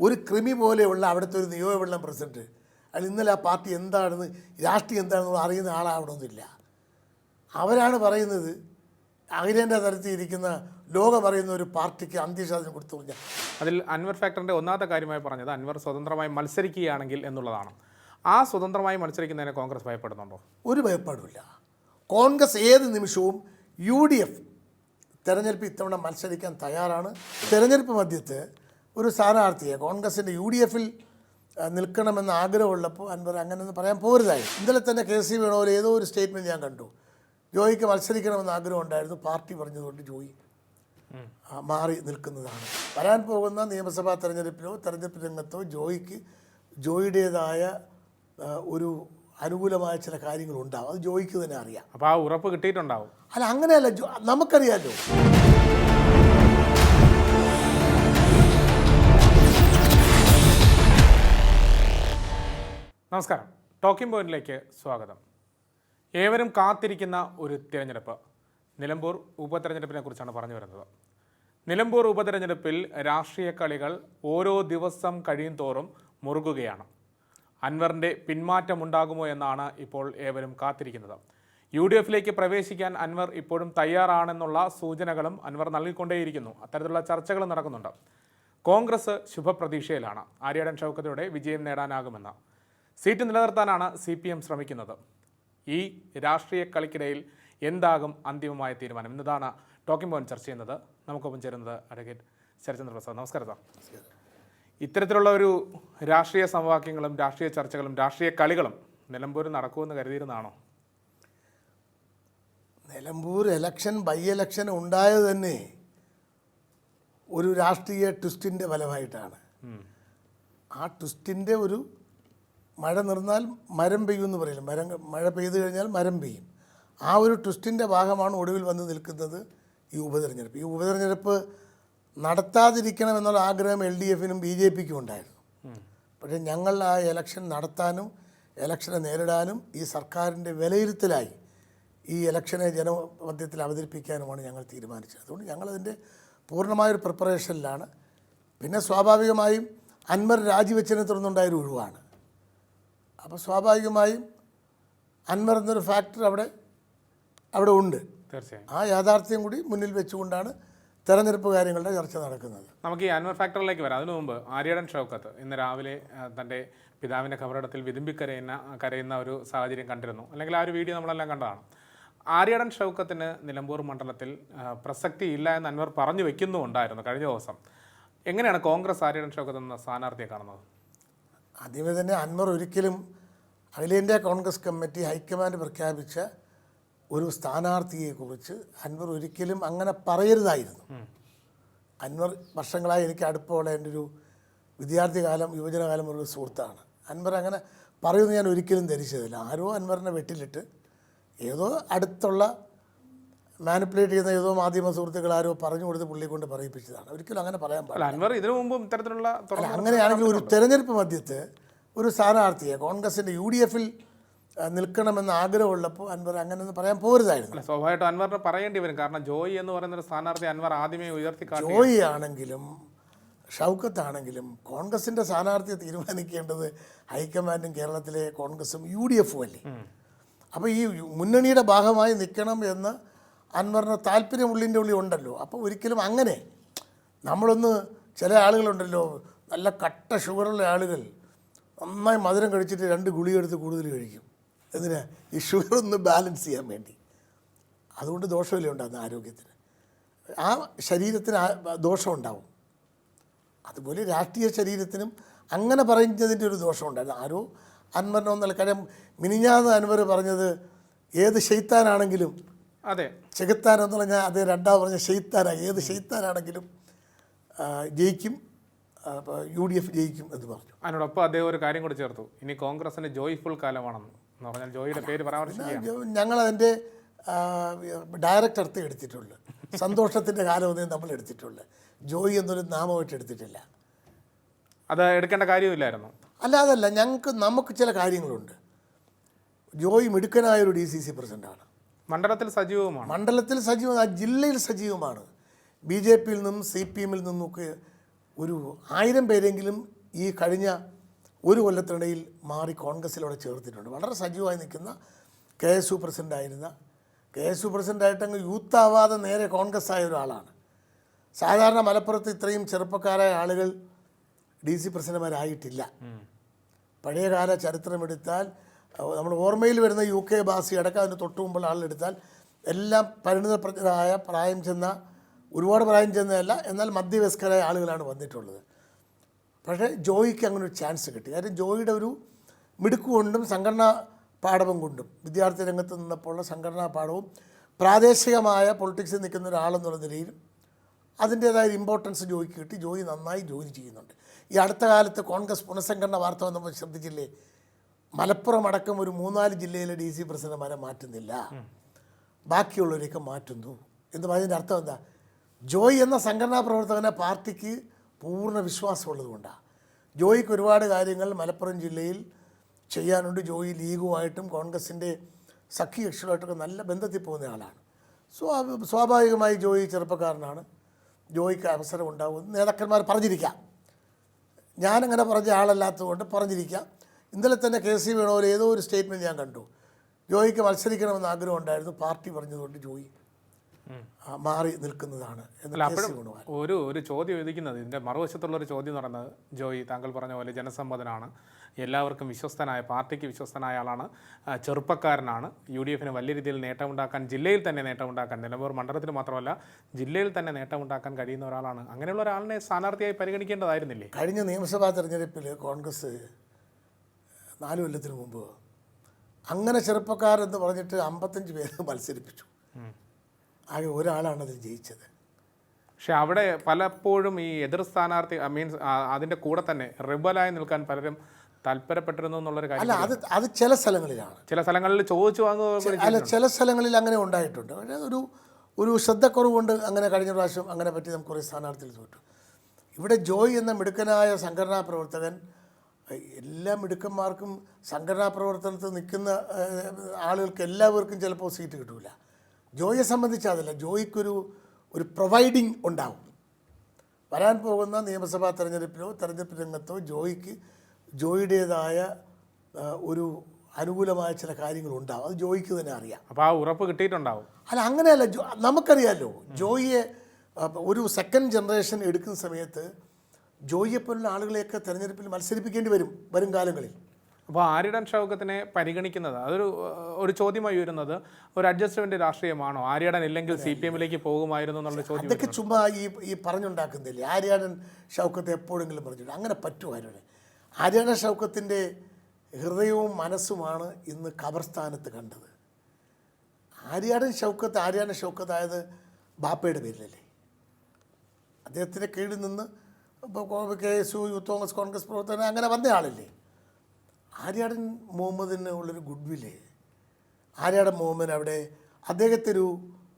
ഒരു ക്രിമി പോലെയുള്ള അവിടുത്തെ ഒരു നിയോജകമണ്ഡലം പ്രസിഡന്റ്. അയാൾ ഇന്നലെ ആ പാർട്ടി എന്താണെന്ന് രാഷ്ട്രീയം എന്താണെന്ന് അറിയുന്ന ആളാവണമെന്നില്ല. അവരാണ് പറയുന്നത് അഖിലേന്ത്യാ തലത്തിൽ ഇരിക്കുന്ന ലോകം അറിയുന്ന ഒരു പാർട്ടിക്ക് അന്ത്യശാസനം കൊടുത്തു കഴിഞ്ഞാൽ അതിൽ അൻവർ ഫാക്ടറിന്റെ ഒന്നാമത്തെ കാര്യമായി പറഞ്ഞത് അൻവർ സ്വതന്ത്രമായി മത്സരിക്കുകയാണെങ്കിൽ എന്നുള്ളതാണ്. ആ സ്വതന്ത്രമായി മത്സരിക്കുന്നതിനെ കോൺഗ്രസ് ഭയപ്പെടുന്നുണ്ടോ? ഒരു ഭയപ്പാടുമില്ല. കോൺഗ്രസ് ഏത് നിമിഷവും യു ഡി എഫ് തെരഞ്ഞെടുപ്പ് ഇത്തവണ മത്സരിക്കാൻ തയ്യാറാണ്. തെരഞ്ഞെടുപ്പ് മധ്യത്ത് ഒരു സ്ഥാനാർത്ഥിയെ കോൺഗ്രസിന്റെ യു ഡി എഫിൽ നിൽക്കണമെന്ന് ആഗ്രഹമുള്ളപ്പോൾ അൻവർ അങ്ങനെയൊന്നും പറയാൻ പോരുതായി. ഇന്നലെ തന്നെ കെ സി വേണോ ഏതോ ഒരു സ്റ്റേറ്റ്മെന്റ് ഞാൻ കണ്ടു. ജോയിക്ക് മത്സരിക്കണമെന്ന് ആഗ്രഹം ഉണ്ടായിരുന്നു പാർട്ടി പറഞ്ഞതുകൊണ്ട് ജോയി മാറി നിൽക്കുന്നതാണ്. വരാൻ പോകുന്ന നിയമസഭാ തെരഞ്ഞെടുപ്പിലോ തെരഞ്ഞെടുപ്പ് രംഗത്തോ ജോയിക്ക് ജോയിയുടേതായ ഒരു അനുകൂലമായ ചില കാര്യങ്ങളുണ്ടാവും. അത് ജോയിക്ക് തന്നെ അറിയാം. അപ്പോൾ ആ ഉറപ്പ് കിട്ടിയിട്ടുണ്ടാവും. അല്ല അങ്ങനെയല്ല ജോ നമുക്കറിയാമല്ലോ നമസ്കാരം. ടോക്കിംഗ് പോയിന്റിലേക്ക് സ്വാഗതം. ഏവരും കാത്തിരിക്കുന്ന ഒരു തിരഞ്ഞെടുപ്പ്. നിലമ്പൂർ ഉപതെരഞ്ഞെടുപ്പിനെ കുറിച്ചാണ് പറഞ്ഞു വരുന്നത്. നിലമ്പൂർ ഉപതെരഞ്ഞെടുപ്പിൽ രാഷ്ട്രീയ കളികൾ ഓരോ ദിവസം കഴിയും തോറും മുറുകുകയാണ്. അൻവറിന്റെ പിന്മാറ്റമുണ്ടാകുമോ എന്നാണ് ഇപ്പോൾ ഏവരും കാത്തിരിക്കുന്നത്. യു ഡി എഫിലേക്ക് പ്രവേശിക്കാൻ അൻവർ ഇപ്പോഴും തയ്യാറാണെന്നുള്ള സൂചനകളും അൻവർ നൽകിക്കൊണ്ടേയിരിക്കുന്നു. അത്തരത്തിലുള്ള ചർച്ചകളും നടക്കുന്നുണ്ട്. കോൺഗ്രസ് ശുഭപ്രതീക്ഷയിലാണ്. ആര്യാടൻ ഷൗക്കത്തിലൂടെ വിജയം നേടാനാകുമെന്ന്. സീറ്റ് നിലനിർത്താനാണ് സി പി എം ശ്രമിക്കുന്നത്. ഈ രാഷ്ട്രീയ കളിക്കിടയിൽ എന്താകും അന്തിമമായ തീരുമാനം? ഇന്നതാണ് ടോക്കിംഗ് പോയിന്റ് ചർച്ച ചെയ്യുന്നത്. നമുക്കൊപ്പം ചേരുന്നത് അഡ്വക്കേറ്റ് ശരചന്ദ്ര പ്രസാദ്. നമസ്കാരം സാർ. ഇത്തരത്തിലുള്ള ഒരു രാഷ്ട്രീയ സമവാക്യങ്ങളും രാഷ്ട്രീയ ചർച്ചകളും രാഷ്ട്രീയ കളികളും നിലമ്പൂരിൽ നടക്കുമെന്ന് കരുതിയിരുന്നാണോ നിലമ്പൂർ എലക്ഷൻ ബൈ എലക്ഷൻ ഉണ്ടായത് തന്നെ ഒരു രാഷ്ട്രീയ ട്വിസ്റ്റിന്റെ ഫലമായിട്ടാണ്. ആ ട്വിസ്റ്റിന്റെ ഒരു മഴ നിർന്നാൽ മരം പെയ്യും എന്ന് പറയില്ല? മരം മഴ പെയ്തു കഴിഞ്ഞാൽ മരം പെയ്യും. ആ ഒരു ട്വിസ്റ്റിന്റെ ഭാഗമാണ് ഒടുവിൽ വന്ന് നിൽക്കുന്നത് ഈ ഉപതെരഞ്ഞെടുപ്പ്. ഈ ഉപതെരഞ്ഞെടുപ്പ് നടത്താതിരിക്കണമെന്നുള്ള ആഗ്രഹം എൽ ഡി എഫിനും ബി ജെ പിക്കും ഉണ്ടായിരുന്നു. പക്ഷേ ഞങ്ങൾ ആ എലക്ഷൻ നടത്താനും ഇലക്ഷനെ നേരിടാനും ഈ സർക്കാരിന്റെ വിലയിരുത്തലായി ഈ ഇലക്ഷനെ ജനമധ്യത്തിൽ അവതരിപ്പിക്കാനുമാണ് ഞങ്ങൾ തീരുമാനിച്ചത്. അതുകൊണ്ട് ഞങ്ങളതിന്റെ പൂർണമായൊരു പ്രിപ്പറേഷനിലാണ്. പിന്നെ സ്വാഭാവികമായും അൻവർ രാജിവെച്ചതിനെ തുടർന്നുണ്ടായൊരു ഒഴിവാണ്. അപ്പോൾ സ്വാഭാവികമായും അൻവർ എന്നൊരു ഫാക്ടർ അവിടെ അവിടെ ഉണ്ട്. തീർച്ചയായും. ആ യാഥാർത്ഥ്യം കൂടി മുന്നിൽ വെച്ചുകൊണ്ടാണ് തെരഞ്ഞെടുപ്പ് കാര്യങ്ങളുടെ ചർച്ച നടക്കുന്നത്. നമുക്ക് ഈ അൻവർ ഫാക്ടറിലേക്ക് വരാം. അതിനു മുമ്പ് ആര്യടൻ ഷൗക്കത്ത് ഇന്ന് രാവിലെ തന്റെ പിതാവിന്റെ ഖബറിടത്തിൽ വിതുമ്പിക്കരയുന്ന കരയുന്ന ഒരു സാഹചര്യം കണ്ടിരുന്നു. അല്ലെങ്കിൽ ആ ഒരു വീഡിയോ നമ്മളെല്ലാം കണ്ടതാണ്. ആര്യടൻ ഷൗക്കത്തിന് നിലമ്പൂർ മണ്ഡലത്തിൽ പ്രസക്തി ഇല്ല എന്ന് അൻവർ പറഞ്ഞു വെക്കുന്നുണ്ടായിരുന്നു കഴിഞ്ഞ ദിവസം. എങ്ങനെയാണ് കോൺഗ്രസ് ആര്യടൻ ഷൗക്കത്ത് എന്ന സ്ഥാനാർത്ഥിയെ കാണുന്നത്? ആദ്യമേ തന്നെ അൻവർ ഒരിക്കലും അഖിലേന്ത്യാ കോൺഗ്രസ് കമ്മിറ്റി ഹൈക്കമാൻഡ് പ്രഖ്യാപിച്ച ഒരു സ്ഥാനാർത്ഥിയെക്കുറിച്ച് അൻവർ ഒരിക്കലും അങ്ങനെ പറയരുതായിരുന്നു. അൻവർ വർഷങ്ങളായി എനിക്ക് അടുപ്പമുള്ള എന്റെ ഒരു വിദ്യാർത്ഥി കാലം യുവജനകാലം ഒരു സുഹൃത്താണ്. അൻവർ അങ്ങനെ പറയുമെന്ന് ഞാൻ ഒരിക്കലും ധരിച്ചതില്ല. ആരോ അൻവറിനെ വെട്ടിലിട്ട് ഏതോ അടുത്തുള്ള മാനിപ്പുലേറ്റ് ചെയ്യുന്ന ഏതോ മാധ്യമ സുഹൃത്തുക്കൾ ആരോ പറഞ്ഞു കൊടുത്ത് പുള്ളിയെ കൊണ്ട് പറയിപ്പിച്ചതാണ്. ഒരിക്കലും അങ്ങനെ പറയാൻ പാടില്ല. ഇതിനു മുമ്പും ഇത്തരത്തിലുള്ള അങ്ങനെയാണെങ്കിൽ ഒരു തെരഞ്ഞെടുപ്പ് മധ്യത്ത് ഒരു സ്ഥാനാർത്ഥിയെ കോൺഗ്രസിന്റെ യു ഡി എഫിൽ നിൽക്കണമെന്ന് ആഗ്രഹമുള്ളപ്പോൾ അൻവർ അങ്ങനെയൊന്നും പറയാൻ പോരുതായിരുന്നു. സ്വാഭാവികമായിട്ടും അൻവറിന് പറയേണ്ടി വരും. കാരണം ജോയി എന്ന് പറയുന്ന ഒരു സ്ഥാനാർത്ഥി അൻവർ ആദ്യമേ ഉയർത്തി ജോയി ആണെങ്കിലും ഷൗക്കത്ത് ആണെങ്കിലും കോൺഗ്രസിന്റെ സ്ഥാനാർത്ഥിയെ തീരുമാനിക്കേണ്ടത് ഹൈക്കമാൻഡും കേരളത്തിലെ കോൺഗ്രസും യു ഡി എഫും അല്ലേ? അപ്പോൾ ഈ മുന്നണിയുടെ ഭാഗമായി നിൽക്കണം എന്ന് അൻവറിന് താല്പര്യം ഉള്ളിന്റെ ഉള്ളിൽ ഉണ്ടല്ലോ. അപ്പോൾ ഒരിക്കലും അങ്ങനെ. നമ്മളൊന്ന് ചില ആളുകളുണ്ടല്ലോ നല്ല കട്ട ഷുഗറുള്ള ആളുകൾ നന്നായി മധുരം കഴിച്ചിട്ട് രണ്ട് ഗുളിക എടുത്ത് കൂടുതൽ കഴിക്കും. എന്തിനാ? ഈ ഷുഗർ ഒന്ന് ബാലൻസ് ചെയ്യാൻ വേണ്ടി. അതുകൊണ്ട് ദോഷമില്ല ഉണ്ടാകുന്ന ആരോഗ്യത്തിന്. ആ ശരീരത്തിന് ദോഷം ഉണ്ടാവും. അതുപോലെ രാഷ്ട്രീയ ശരീരത്തിനും അങ്ങനെ പറയുന്നതിന്റെ ഒരു ദോഷമുണ്ടായിരുന്നു ആരോ അൻവറിനൊന്നല്ല കാര്യം മിനിഞ്ഞാന്ന് അൻവർ പറഞ്ഞത് ഏത് ഷെയ്ത്താനാണെങ്കിലും അതെ. ചെകുത്താൻ എന്ന് പറഞ്ഞാൽ അത് രണ്ടാമത് പറഞ്ഞ ഷെയ്ത്താനാണ്. ഏത് ഷെയ്ത്താനാണെങ്കിലും ജയിക്കും യു ഡി എഫ് ജയിക്കും എന്ന് പറഞ്ഞു. അതിനോടൊപ്പം അദ്ദേഹം ഒരു കാര്യം കൂടി ചേർത്തു. ഇനി കോൺഗ്രസിന്റെ ജോയ്ഫുൾ കാലമാണെന്ന് പറഞ്ഞാൽ ജോയിയുടെ പേര് പരാമർശിക്കുക ഞങ്ങളതിന്റെ ഡയറക്റ്റ് അർത്ഥം എടുത്തിട്ടുള്ളൂ. സന്തോഷത്തിന്റെ കാലമൊന്നും നമ്മൾ എടുത്തിട്ടുള്ളൂ. ജോയി എന്നൊരു നാമമായിട്ട് എടുത്തിട്ടില്ല. അത് എടുക്കേണ്ട കാര്യമില്ലായിരുന്നു. അല്ലാതല്ല ഞങ്ങൾക്ക് നമുക്ക് ചില കാര്യങ്ങളുണ്ട്. ജോയി മിടുക്കനായ ഒരു ഡി സി സി പ്രസിഡന്റാണ് മണ്ഡലത്തിൽ സജീവമാണ് മണ്ഡലത്തിൽ സജീവം ആ ജില്ലയിൽ സജീവമാണ്. ബി ജെ പിയിൽ നിന്നും സി പി എമ്മിൽ നിന്നൊക്കെ ഒരു ആയിരം പേരെങ്കിലും ഈ കഴിഞ്ഞ ഒരു കൊല്ലത്തിനിടയിൽ മാറി കോൺഗ്രസ്സിലൂടെ ചേർത്തിട്ടുണ്ട്. വളരെ സജീവമായി നിൽക്കുന്ന കെ എസ് യു പ്രസിഡന്റായിരുന്ന കെ എസ് യു പ്രസിഡന്റായിട്ട് അങ്ങ് യൂത്ത് ആവാതെ നേരെ കോൺഗ്രസ് ആയ ഒരാളാണ്. സാധാരണ മലപ്പുറത്ത് ഇത്രയും ചെറുപ്പക്കാരായ ആളുകൾ ഡി സി പ്രസിഡന്റുമാരായിട്ടില്ല. പഴയകാല ചരിത്രമെടുത്താൽ നമ്മൾ ഓർമ്മയിൽ വരുന്ന യു കെ ബാസി അടക്കം അതിന് തൊട്ട് മുമ്പുള്ള ആളെടുത്താൽ എല്ലാം പരിണിതപ്രജ്ഞരായ പ്രായം ചെന്ന ഒരുപാട് പ്രായം ചെന്നതല്ല എന്നാൽ മധ്യവയസ്കരായ ആളുകളാണ് വന്നിട്ടുള്ളത്. പക്ഷേ ജോയിക്ക് അങ്ങനെ ഒരു ചാൻസ് കിട്ടി. കാര്യം ജോയിയുടെ ഒരു മിടുക്ക് കൊണ്ടും സംഘടനാ പാഠവും കൊണ്ടും വിദ്യാർത്ഥി രംഗത്ത് നിന്നപ്പോഴുള്ള സംഘടനാ പാഠവും പ്രാദേശികമായ പൊളിറ്റിക്സിൽ നിൽക്കുന്ന ഒരാളെന്നുള്ള നിലയിലും അതിന്റേതായ ഇമ്പോർട്ടൻസ് ജോയിക്ക് കിട്ടി. ജോയി നന്നായി ജോലി ചെയ്യുന്നുണ്ട്. ഈ അടുത്ത കാലത്ത് കോൺഗ്രസ് പുനഃസംഘടന വാർത്ത വന്നപ്പോൾ ശ്രദ്ധിച്ചില്ലേ? മലപ്പുറം അടക്കം ഒരു മൂന്നാൽ ജില്ലയിലെ ഡി സി പ്രസിഡന്റ്മാരെ മാറ്റുന്നില്ല. ബാക്കിയുള്ളവരെയൊക്കെ മാറ്റുന്നു. എന്ന് പറഞ്ഞതിന്റെ അർത്ഥം എന്താ? ജോയി എന്ന സംഘടനാ പ്രവർത്തകനെ പാർട്ടിക്ക് പൂർണ വിശ്വാസമുള്ളത് കൊണ്ടാണ് ജോയിക്ക് ഒരുപാട് കാര്യങ്ങൾ മലപ്പുറം ജില്ലയിൽ ചെയ്യാനുണ്ട്. ജോയി ലീഗുമായിട്ടും കോൺഗ്രസിന്റെ സഖ്യകക്ഷികളുമായിട്ടൊക്കെ നല്ല ബന്ധത്തിൽ പോകുന്ന ആളാണ്. സ്വാ- സ്വാഭാവികമായി ജോയി ചെറുപ്പക്കാരനാണ്. ജോയിക്ക് അവസരം ഉണ്ടാവും നേതാക്കന്മാർ പറഞ്ഞിരിക്കാം. ഞാനങ്ങനെ പറഞ്ഞ ആളല്ലാത്തതുകൊണ്ട് പറഞ്ഞിരിക്കാം. ഇന്നലെ തന്നെ കെ സി വേണോർ ഏതോ ഒരു സ്റ്റേറ്റ്മെന്റ് ഞാൻ കണ്ടു. ജോയിക്ക് മത്സരിക്കണമെന്ന് ആഗ്രഹം ഉണ്ടായിരുന്നു. പാർട്ടി പറഞ്ഞതുകൊണ്ട് ജോയി മാറി നിൽക്കുന്നതാണ് ഒരു ഒരു ചോദ്യം ചോദിക്കുന്നത് ഇതിന്റെ മറുവശത്തുള്ള ഒരു ചോദ്യം എന്ന് പറയുന്നത് ജോയി താങ്കൾ പറഞ്ഞ പോലെ ജനസമ്മതനാണ്. എല്ലാവർക്കും വിശ്വസ്തനായ പാർട്ടിക്ക് വിശ്വസ്തനായ ആളാണ്. ചെറുപ്പക്കാരനാണ്. യു ഡി എഫിന് വലിയ രീതിയിൽ നേട്ടമുണ്ടാക്കാൻ ജില്ലയിൽ തന്നെ നേട്ടമുണ്ടാക്കാൻ നിലമ്പൂർ മണ്ഡലത്തിൽ മാത്രമല്ല ജില്ലയിൽ തന്നെ നേട്ടമുണ്ടാക്കാൻ കഴിയുന്ന ഒരാളാണ്. അങ്ങനെയുള്ള ഒരാളിനെ സ്ഥാനാർത്ഥിയായി പരിഗണിക്കേണ്ടതായിരുന്നില്ലേ? കഴിഞ്ഞ നിയമസഭാ തെരഞ്ഞെടുപ്പിൽ കോൺഗ്രസ് നാല് കൊല്ലത്തിന് മുമ്പ്. അങ്ങനെ ചെറുപ്പക്കാരെന്ന് പറഞ്ഞിട്ട് അമ്പത്തഞ്ച് പേര് മത്സരിപ്പിച്ചു. ആകെ ഒരാളാണ് അതിൽ ജയിച്ചത്. പക്ഷെ അവിടെ പലപ്പോഴും ഈ എതിർ സ്ഥാനാർത്ഥി മീൻസ് അതിന്റെ കൂടെ തന്നെ റിബലായി നിൽക്കാൻ പലരും താല്പര്യപ്പെട്ടിരുന്നു എന്നുള്ളൊരു കാര്യം അല്ല അത് അത് ചില സ്ഥലങ്ങളിലാണ്. ചില സ്ഥലങ്ങളിൽ ചോദിച്ചു വാങ്ങുക അല്ല ചില സ്ഥലങ്ങളിൽ അങ്ങനെ ഉണ്ടായിട്ടുണ്ട്. പക്ഷേ ഒരു ഒരു ശ്രദ്ധക്കുറവ് കൊണ്ട് അങ്ങനെ കഴിഞ്ഞ പ്രാവശ്യം അങ്ങനെ പറ്റി നമുക്ക് കുറേ സ്ഥാനാർത്ഥികൾ തോറ്റു. ഇവിടെ ജോയ് എന്ന മിടുക്കനായ സംഘടനാ പ്രവർത്തകൻ എല്ലാ മിടുക്കന്മാർക്കും സംഘടനാ പ്രവർത്തനത്തിൽ നിൽക്കുന്ന ആളുകൾക്ക് എല്ലാവർക്കും ചിലപ്പോൾ സീറ്റ് കിട്ടില്ല ജോയിയെ സംബന്ധിച്ച് അതല്ല ജോയിക്കൊരു ഒരു പ്രൊവൈഡിങ് ഉണ്ടാവും. വരാൻ പോകുന്ന നിയമസഭാ തെരഞ്ഞെടുപ്പിലോ തെരഞ്ഞെടുപ്പ് രംഗത്തോ ജോയിക്ക് ജോയിയുടേതായ ഒരു അനുകൂലമായ ചില കാര്യങ്ങളുണ്ടാവും അത് ജോയിക്ക് തന്നെ അറിയാം. അപ്പോൾ ആ ഉറപ്പ് കിട്ടിയിട്ടുണ്ടാവും. അല്ല അങ്ങനെയല്ല ജോ നമുക്കറിയാമല്ലോ ജോയിയെ ഒരു സെക്കൻഡ് ജനറേഷൻ എടുക്കുന്ന സമയത്ത് ജോയിയെ പോലുള്ള ആളുകളെയൊക്കെ തെരഞ്ഞെടുപ്പിൽ മത്സരിപ്പിക്കേണ്ടി വരും വരും കാലങ്ങളിൽ. അപ്പോൾ ആര്യടൻ ഷൗക്കത്തിനെ പരിഗണിക്കുന്നത് അതൊരു ഒരു ചോദ്യമായി വരുന്നത് ഒരു അഡ്ജസ്റ്റ്മെന്റ് രാഷ്ട്രീയമാണോ? ആര്യടൻ ഇല്ലെങ്കിൽ സി പി എമ്മിലേക്ക് പോകുമായിരുന്നു എന്നുള്ള ചോദ്യം അതൊക്കെ ചുമ്മാ ഈ ഈ പറഞ്ഞുണ്ടാക്കുന്നില്ലേ? ആര്യാടൻ ഷൗക്കത്തെ എപ്പോഴെങ്കിലും പറഞ്ഞിട്ടുണ്ട്. അങ്ങനെ പറ്റുമോ ആര്യടൻ ആര്യാടൻ ഷൗക്കത്തിന്റെ ഹൃദയവും മനസ്സുമാണ് ഇന്ന് ഖബർസ്ഥാനത്ത് കണ്ടത്. ആര്യാടൻ ഷൗക്കത്ത് ആര്യാടൻ ഷൗക്കത്ത് ആയത് ബാപ്പയുടെ പേരിലല്ലേ? അദ്ദേഹത്തിന്റെ കീഴിൽ നിന്ന് ഇപ്പോൾ K S U youth Congress Congress പ്രവർത്തകൻ അങ്ങനെ വന്ന ആളില്ലേ? ആര്യാടൻ മുഹമ്മദിന് ഉള്ളൊരു ഗുഡ് വില്ലേ ആര്യാടൻ മുഹമ്മദ് അവിടെ അദ്ദേഹത്തെ ഒരു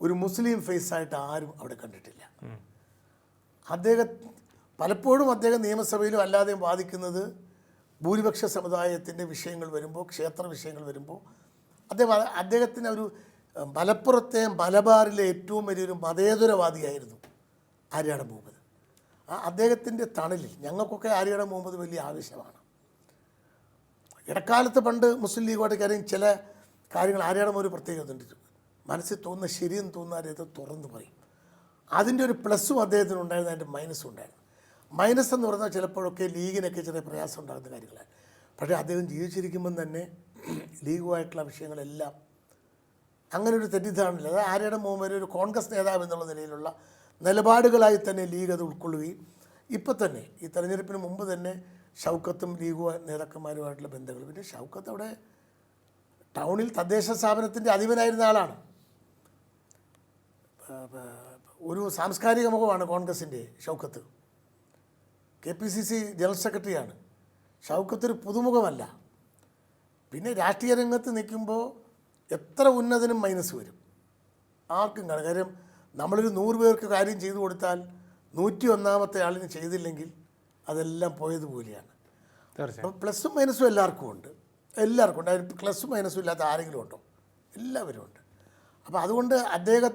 ഒരു മുസ്ലിം ഫേസ് ആയിട്ട് ആരും അവിടെ കണ്ടിട്ടില്ല. അദ്ദേഹം പലപ്പോഴും അദ്ദേഹം നിയമസഭയിലും അല്ലാതെയും വാദിക്കുന്നത് ഭൂരിപക്ഷ സമുദായത്തിന്റെ വിഷയങ്ങൾ വരുമ്പോൾ ക്ഷേത്ര വിഷയങ്ങൾ വരുമ്പോൾ അദ്ദേഹം അദ്ദേഹത്തിന് ഒരു മലപ്പുറത്തെ മലബാറിലെ ഏറ്റവും വലിയൊരു മതേതരവാദിയായിരുന്നു ആര്യാടൻ മുഹമ്മദ്. അദ്ദേഹത്തിന്റെ തണലിൽ ഞങ്ങൾക്കൊക്കെ ആര്യയുടെ മുഹമ്മദ് വലിയ ആവശ്യമാണ് ഇടക്കാലത്ത് പണ്ട് മുസ്ലിം ലീഗുമായിട്ട് കാര്യം ചില കാര്യങ്ങൾ ആര്യയുടെ ഒരു പ്രത്യേകത ഉണ്ട്. മനസ്സിൽ തോന്നുന്ന ശരിയെന്ന് തോന്നുന്ന അദ്ദേഹത്തെ തുറന്നു പറയും. അതിന്റെ ഒരു പ്ലസ്സും അദ്ദേഹത്തിന് ഉണ്ടായിരുന്നു അതിന്റെ മൈനസും ഉണ്ടായിരുന്നു. മൈനസ് എന്ന് പറഞ്ഞാൽ ചിലപ്പോഴൊക്കെ ലീഗിനൊക്കെ ചെറിയ പ്രയാസം ഉണ്ടാകുന്ന കാര്യങ്ങളാണ്. പക്ഷേ അദ്ദേഹം ജീവിച്ചിരിക്കുമ്പം തന്നെ ലീഗുമായിട്ടുള്ള വിഷയങ്ങളെല്ലാം അങ്ങനെ ഒരു തെറ്റിദ്ധാരണയില്ല. അതായത് ആര്യയുടെ മുമ്പ് ഒരു കോൺഗ്രസ് നേതാവ് എന്നുള്ള നിലയിലുള്ള നിലപാടുകളായി തന്നെ ലീഗ് അത് ഉൾക്കൊള്ളുകയും ഇപ്പം തന്നെ ഈ തെരഞ്ഞെടുപ്പിന് മുമ്പ് തന്നെ ഷൗക്കത്തും ലീഗു നേതാക്കന്മാരുമായിട്ടുള്ള ബന്ധങ്ങൾ. പിന്നെ ഷൗക്കത്ത് അവിടെ ടൗണിൽ തദ്ദേശ സ്ഥാപനത്തിന്റെ അധിപനായിരുന്ന ആളാണ്. ഒരു സാംസ്കാരിക മുഖമാണ് കോൺഗ്രസിന്റെ Shoukath. K P C C general സെക്രട്ടറിയാണ്. ഷൗക്കത്ത് ഒരു പുതുമുഖമല്ല. പിന്നെ രാഷ്ട്രീയ രംഗത്ത് നിൽക്കുമ്പോൾ എത്ര ഉന്നതനും മൈനസ് വരും. ആർക്കും കാണും. കാര്യം നമ്മളൊരു നൂറ് പേർക്ക് കാര്യം ചെയ്തു കൊടുത്താൽ നൂറ്റി ഒന്നാമത്തെ ആളിന് ചെയ്തില്ലെങ്കിൽ അതെല്ലാം പോയതുപോലെയാണ് അപ്പോൾ പ്ലസും മൈനസും എല്ലാവർക്കും ഉണ്ട്. എല്ലാവർക്കും ഉണ്ട്. അതിൽ പ്ലസും മൈനസും ഇല്ലാത്ത ആരെങ്കിലും ഉണ്ടോ? എല്ലാവരും ഉണ്ട്. അപ്പോൾ അതുകൊണ്ട് അദ്ദേഹം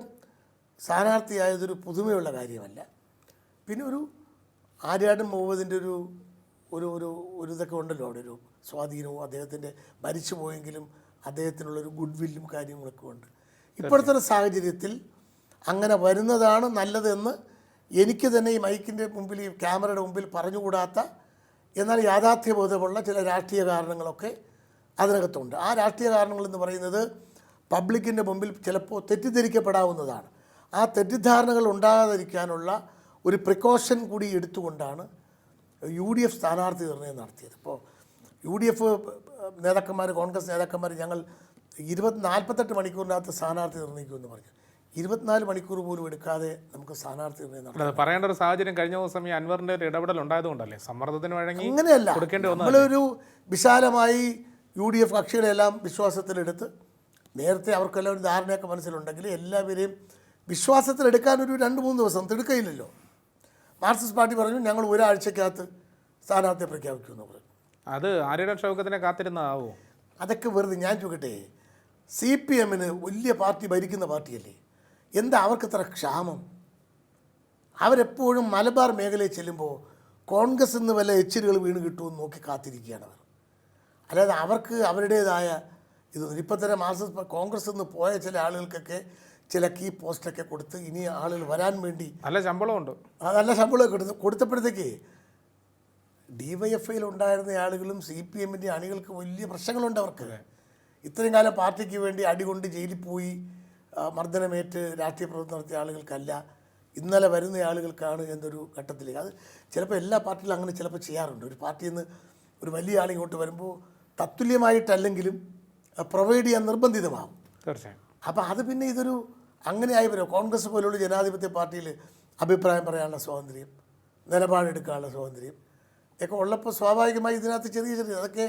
സ്ഥാനാർത്ഥിയായതൊരു പുതുമയുള്ള കാര്യമല്ല. പിന്നെ ഒരു ആര്യാടും മുഹമ്മദിന്റെ ഒരു ഒരു ഒരു ഒരു ഇതൊക്കെ ഉണ്ടല്ലോ അവിടെ. ഒരു സ്വാധീനവും അദ്ദേഹത്തിന്റെ മരിച്ചു പോയെങ്കിലും അദ്ദേഹത്തിനുള്ളൊരു ഗുഡ് വില്ലും കാര്യങ്ങളൊക്കെ ഉണ്ട്. ഇപ്പോഴത്തെ സാഹചര്യത്തിൽ അങ്ങനെ വരുന്നതാണ് നല്ലതെന്ന് എനിക്ക് തന്നെ ഈ മൈക്കിന്റെ മുമ്പിൽ ഈ ക്യാമറയുടെ മുമ്പിൽ പറഞ്ഞുകൂടാത്ത എന്നാൽ യാഥാർത്ഥ്യബോധമുള്ള ചില രാഷ്ട്രീയ കാരണങ്ങളൊക്കെ അതിനകത്തുണ്ട്. ആ രാഷ്ട്രീയ കാരണങ്ങൾ എന്ന് പറയുന്നത് പബ്ലിക്കിന്റെ മുമ്പിൽ ചിലപ്പോൾ തെറ്റിദ്ധരിക്കപ്പെടാവുന്നതാണ്. ആ തെറ്റിദ്ധാരണകൾ ഉണ്ടാകാതിരിക്കാനുള്ള ഒരു പ്രിക്കോഷൻ കൂടി എടുത്തുകൊണ്ടാണ് യു ഡി എഫ് സ്ഥാനാർത്ഥി നിർണയം നടത്തിയത്. ഇപ്പോൾ യു ഡി എഫ് നേതാക്കന്മാർ കോൺഗ്രസ് നേതാക്കന്മാർ ഞങ്ങൾ ഇരുപത് നാൽപ്പത്തെട്ട് മണിക്കൂറിനകത്ത് സ്ഥാനാർത്ഥി നിർണയിക്കുമെന്ന് പറഞ്ഞു. ഇരുപത്തിനാല് മണിക്കൂർ പോലും എടുക്കാതെ നമുക്ക് സ്ഥാനാർത്ഥി പറയേണ്ട ഒരു സാഹചര്യം കഴിഞ്ഞ ദിവസം ഈ അൻവറിന്റെ ഒരു ഇടപെടൽ ഉണ്ടായതുകൊണ്ടല്ലേ? സമ്മർദ്ദത്തിന് വഴങ്ങി അങ്ങനെയല്ല. നമ്മളൊരു വിശാലമായി യു ഡി എഫ് കക്ഷികളെല്ലാം വിശ്വാസത്തിലെടുത്ത് നേരത്തെ അവർക്കെല്ലാം ഒരു ധാരണയൊക്കെ മനസ്സിലുണ്ടെങ്കിൽ എല്ലാവരെയും വിശ്വാസത്തിലെടുക്കാൻ ഒരു രണ്ട് മൂന്ന് ദിവസം തിടുക്കയില്ലല്ലോ. മാർക്സിസ്റ്റ് പാർട്ടി പറഞ്ഞു ഞങ്ങൾ ഒരാഴ്ചക്കകത്ത് സ്ഥാനാർത്ഥിയെ പ്രഖ്യാപിക്കുമെന്ന് പറഞ്ഞു. അത് ആര്യയുടെ ക്ഷോഭത്തിനെ കാത്തിരുന്നതാവോ? അതൊക്കെ വെറുതെ ഞാൻ ചോദിക്കട്ടെ സി പി എമ്മിന് വലിയ പാർട്ടി ഭരിക്കുന്ന പാർട്ടിയല്ലേ? എന്താ അവർക്ക് ഇത്ര ക്ഷാമം? അവരെപ്പോഴും മലബാർ മേഖലയിൽ ചെല്ലുമ്പോൾ കോൺഗ്രസ് നിന്ന് വല്ല എച്ചിലുകൾ വീണ് കിട്ടുമെന്ന് നോക്കി കാത്തിരിക്കുകയാണ് അവർ. അല്ലാതെ അവർക്ക് അവരുടേതായ ഇത് ഇപ്പം തന്നെ മാർക്സിസ്റ്റ് കോൺഗ്രസ് നിന്ന് പോയ ചില ആളുകൾക്കൊക്കെ ചില കീ പോസ്റ്റൊക്കെ കൊടുത്ത് ഇനി ആളുകൾ വരാൻ വേണ്ടി നല്ല ശമ്പളമുണ്ട്. നല്ല ശമ്പളമൊക്കെ കൊടുത്ത് കൊടുത്തപ്പോഴത്തേക്ക് ഡി വൈ എഫ് ഐയിൽ ഉണ്ടായിരുന്ന ആളുകളും സി പി എമ്മിന്റെ അണികൾക്ക് വലിയ പ്രശ്നങ്ങളുണ്ട് അവർക്ക്. ഇത്രയും കാലം പാർട്ടിക്ക് വേണ്ടി അടികൊണ്ട് ജയിലിൽ പോയി മർദ്ദനമേറ്റ് രാഷ്ട്രീയ പ്രവർത്തനം നടത്തിയ ആളുകൾക്കല്ല ഇന്നലെ വരുന്ന ആളുകൾക്കാണ് എന്നൊരു ഘട്ടത്തിലേക്ക്. അത് ചിലപ്പോൾ എല്ലാ പാർട്ടിയിലും അങ്ങനെ ചിലപ്പോൾ ചെയ്യാറുണ്ട്. ഒരു പാർട്ടിയിൽ നിന്ന് ഒരു വലിയ ആൾ ഇങ്ങോട്ട് വരുമ്പോൾ തത്തുല്യമായിട്ടല്ലെങ്കിലും പ്രൊവൈഡ് ചെയ്യാൻ നിർബന്ധിതമാകും തീർച്ചയായും. അപ്പോൾ അത് പിന്നെ ഇതൊരു അങ്ങനെ ആയി വരും. കോൺഗ്രസ് പോലുള്ള ജനാധിപത്യ പാർട്ടിയിൽ അഭിപ്രായം പറയാനുള്ള സ്വാതന്ത്ര്യം നിലപാടെടുക്കാനുള്ള സ്വാതന്ത്ര്യം ഒക്കെ ഉള്ളപ്പോൾ സ്വാഭാവികമായി ഇതിനകത്ത് ചെറിയ ചെറിയ അതൊക്കെ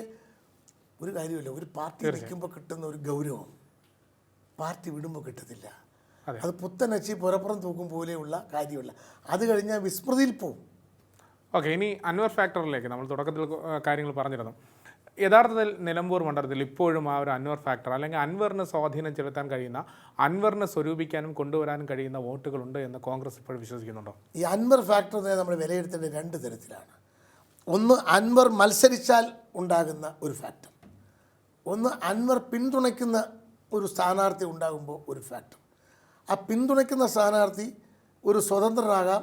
ഒരു കാര്യമില്ല. ഒരു പാർട്ടി നിൽക്കുമ്പോൾ കിട്ടുന്ന ഒരു ഗൗരവം. പാർട്ടി വിടുമ്പോൾ കിട്ടത്തില്ല. അത്. പുത്തനച്ചി പുറപ്പുറം തൂക്കും പോലെയുള്ള കാര്യമല്ല. അത് കഴിഞ്ഞാൽ വിസ്മൃതിയിൽ പോവും. ഓക്കെ ഇനി അൻവർ ഫാക്ടറിലേക്ക് നമ്മൾ തുടക്കത്തിൽ കാര്യങ്ങൾ പറഞ്ഞിരുന്നു. യഥാർത്ഥത്തിൽ നിലമ്പൂർ മണ്ഡലത്തിൽ ഇപ്പോഴും ആ ഒരു അൻവർ ഫാക്ടർ അല്ലെങ്കിൽ അൻവറിന് സ്വാധീനം ചെലുത്താൻ കഴിയുന്ന അൻവറിനെ സ്വരൂപിക്കാനും കൊണ്ടുവരാനും കഴിയുന്ന വോട്ടുകളുണ്ട് എന്ന് കോൺഗ്രസ് ഇപ്പോഴും വിശ്വസിക്കുന്നുണ്ടോ? ഈ അൻവർ ഫാക്ടറിനെ നമ്മൾ വിലയിരുത്തേണ്ട രണ്ട് തരത്തിലാണ്. ഒന്ന് അൻവർ മത്സരിച്ചാൽ ഉണ്ടാകുന്ന ഒരു ഫാക്ടർ. ഒന്ന് അൻവർ പിന്തുണയ്ക്കുന്ന ഒരു സ്ഥാനാർത്ഥി ഉണ്ടാകുമ്പോൾ ഒരു ഫാക്ടർ ആ പിന്തുണയ്ക്കുന്ന സ്ഥാനാർത്ഥി ഒരു സ്വതന്ത്രനാകാം